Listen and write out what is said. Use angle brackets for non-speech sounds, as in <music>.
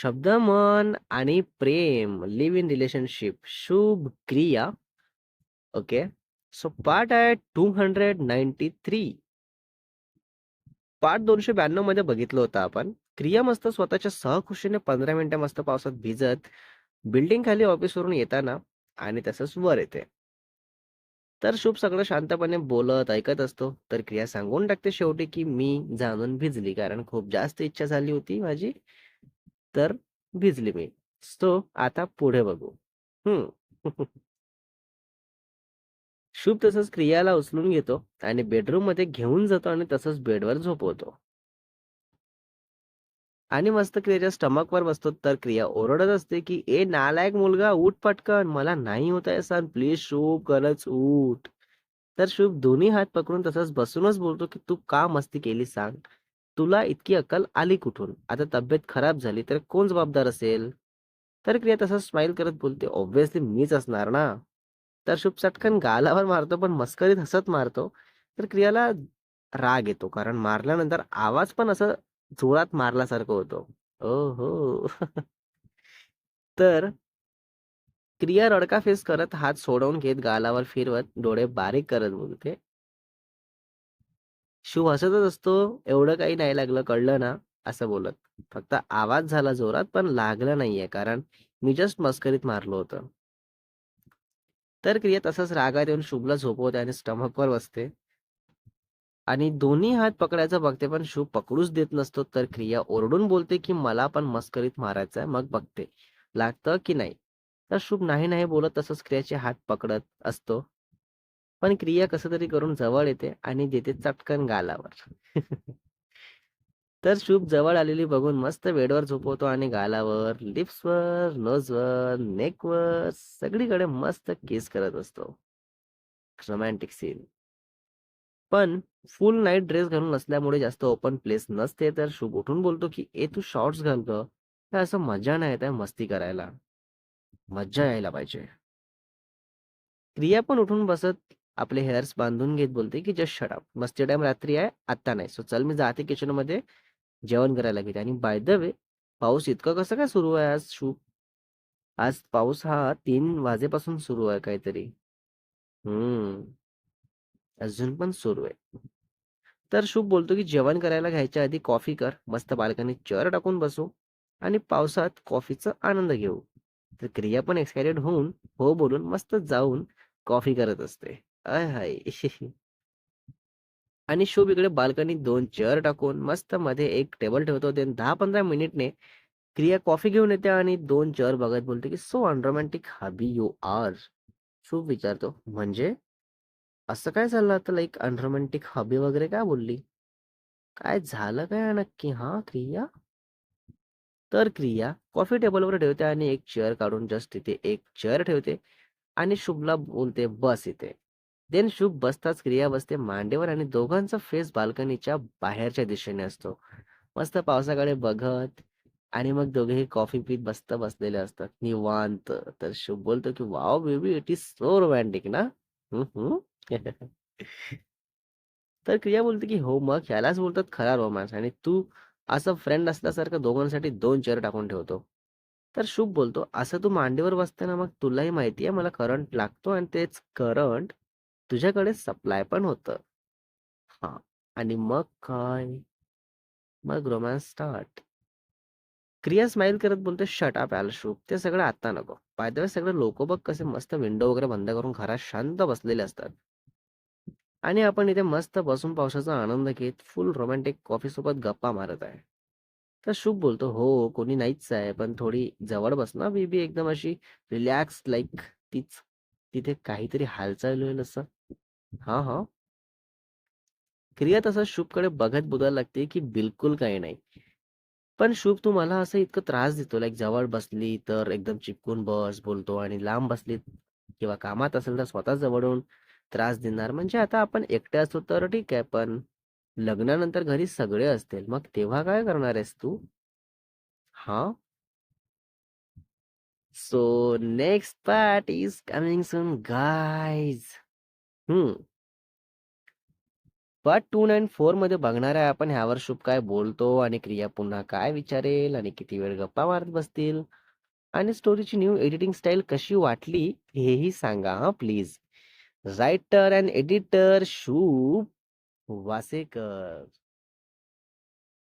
शब्द मन आणि प्रेम leave in relationship Shubh Kriya. Okay? So part आहे two hundred ninety three. Part दोनशे ब्याण्णवमध्ये बघितलं होतं आपण. क्रिया मस्त स्वतःच्या सहखुशीने पंधरा मिनिटं मस्त पावसात भिजत बिल्डिंग खाली ऑफिसवरून येताना आणि तसंच वर येते. तर शुभ सगळं शांतपणे बोलत ऐकत असतो. तर क्रिया सांगून टाकते शेवटी की मी जाणून भिजली कारण खूप जास्त इच्छा झाली होती माझी. तर भिजली मी. सो आता पुढे बघू. हम्म शुभ तसंच क्रियाला उचलून घेतो आणि बेडरूममध्ये घेऊन जातो आणि तसंच बेडवर झोपवतो. आणि मस्त क्रियाच्या स्टमक वर बसतो तर क्रिया ओरडत असते की ए नालायक मुलगा उठ पटकन. मला नाही होत आहे सर प्लीज शुभ गरज उठ. तर शुभ दोन्ही हात पकडून तसंच बसूनच बोलतो की तू का मस्ती केली सांग तुला इतकी अक्कल आली कुठून? आता तब्येत खराब झाली तर कोण जबाबदार असेल? तर क्रिया तसंच स्माईल करत बोलते ऑब्व्हियसली मीच असणार ना. तर शुभ चटकन गालावर मारतो पण मस्करीत हसत मारतो. तर क्रियाला राग येतो कारण मारल्यानंतर आवाज पण असं जोरात मारल्यासारखं होतो. ओ हो <laughs> तर क्रिया रडका फेस करत हात सोडवून घेत गालावर फिरवत डोळे बारीक करत बोलते. शिव हसतच असतो एवढं काही नाही लागलं कळलं ना? असं बोलत. फक्त आवाज झाला जोरात पण लागला नाहीये कारण मी जस्ट मस्करीत मारलो होतं. तर क्रिया तसंच रागात येऊन शुभला झोपवते आणि स्टमकवर बसते. आणि दोन्ही हात पकडायचं बघते पण शुभ पकडूच देत नसतो तर क्रिया ओरडून बोलते की मला पण मस्करीत मारायचं आहे मग बघते. लागतं की नाही? तर शुभ नाही नाही बोलत तसंच क्रियाचे हात पकडत असतो. पण क्रिया कसं तरी करून जवळ येते आणि देते चटकन गालावर. तर शुभ जवळ आलेली बघून मस्त वेडवर झोपवतो आणि गालावर लिप्सवर नोजवर नेकवर सगळीकडे मस्त केस करत असतो रोमॅन्टिक सीन. पण फुल नाईट ड्रेस घालून नसल्यामुळे जास्त ओपन प्लेस नसते तर शुभ उठून बोलतो की ए तू शॉर्ट्स घाल ग. काय असं मजा नाही येत आहे मस्ती करायला. मज्जा यायला पाहिजे. क्रिया पण उठून बसत आपले हेअर्स बांधून घेत बोलते की जस्ट शट अप मस्ती टाइम रात्री आहे आत्ता नाही. सो चल मी जाते किचनमध्ये जेवण करायला घेते. आणि बाय द वे पाऊस इतकं कसं काय सुरू आहे आज शुभ आज पाऊस हा तीन वाजेपासून सुरू आहे काहीतरी. हम्म. अजून पण सुरू आहे. तर शुभ बोलतो की जेवण करायला घ्यायच्या आधी कॉफी कर. मस्त बाल्कनीत चेअर टाकून बसू आणि पावसात कॉफीचा आनंद घेऊ. तर क्रिया पण एक्सायटेड होऊन हो बोलून मस्त जाऊन कॉफी करत असते. आय हाय. आणि शुभ इकडे बाल्कनीत दोन चेअर टाकून मस्त मध्ये एक टेबल ठेवतो ते दहा पंधरा मिनिटने क्रिया कॉफी घेऊन येते आणि दोन चेअर बघत बोलते की so unromantic hubby you are. Shubh विचारतो. म्हणजे? असं काय झालं आता? लाईक अनरोमॅन्टिक हॉबी वगैरे काय बोलली? काय झालं काय नक्की? हा क्रिया? तर क्रिया कॉफी टेबलवर ठेवते आणि एक चेअर काढून जस्ट तिथे एक चेअर ठेवते आणि शुभला बोलते बस इथे. देन शुभ बसताच क्रिया बसते. मांडेवर आणि दोघांचा फेस बाल्कनीच्या बाहेरच्या दिशेने असतो. मस्त पावसाकडे बघत आणि मग दोघेही कॉफी पीत बसता बसलेले असतात. निवांत. तर शुभ बोलतो की wow baby it is so romantic ना? <laughs> तर क्रिया बोलते की हो मग ह्यालाच बोलतात खरा रोमॅन्स आणि तू असं फ्रेंड असल्यासारखं दोघांसाठी दोन चेअर टाकून ठेवतो. तर शुभ बोलतो असं तू मांडीवर बसते ना मग तुलाही माहिती आहे मला करंट लागतो आणि तेच करंट तुझ्याकडे सप्लाय पण होतं. हा. आणि मग काय? मग रोमॅन्स स्टार्ट क्रिया स्माइल करत बोलते शट अप शूप ते सगळं आता नको. पायदळ सगळे लोक बघ कसे मस्त विंडो वगैरे बंद करून घरात शांत बसलेले असतात. आणि आपण इथे मस्त बसून पावसाचा आनंद घेत फुल रोमॅन्टिक कॉफी सोबत गप्पा मारत आहे. तर शुभ बोलतो हो कोणी नाहीच आहे पण थोडी जवळ बस ना बेबी एकदम अशी रिलॅक्स लाईक तीच. तिथे काहीतरी हालचाल होईल असं. हा हा. क्रिया तसं शुभकडे बघत बोलायला लागते की बिलकुल काही नाही. पण शुभ तू मला असं इतकं त्रास देतो. लाईक जवळ बसली तर एकदम चिपकून बस बोलतो आणि लांब बसली किंवा कामात असेल तर स्वतः जवळून त्रास देणार. म्हणजे आता आपण एकटे असतो तर ठीक आहे पण लग्नानंतर घरी सगळे असतील. मग तेव्हा काय करणार आहेस तू? हा? So next part is coming soon guys hmm part two and फोरमध्ये बघणार आहे आपण ह्यावर शुभ काय बोलतो आणि क्रिया पुन्हा काय विचारेल आणि किती वेळ गप्पा मारत बसतील? आणि स्टोरीची न्यू एडिटिंग स्टाईल कशी वाटली हेही सांगा हा प्लीज रायटर अँड एडिटर शुभ वासेकर.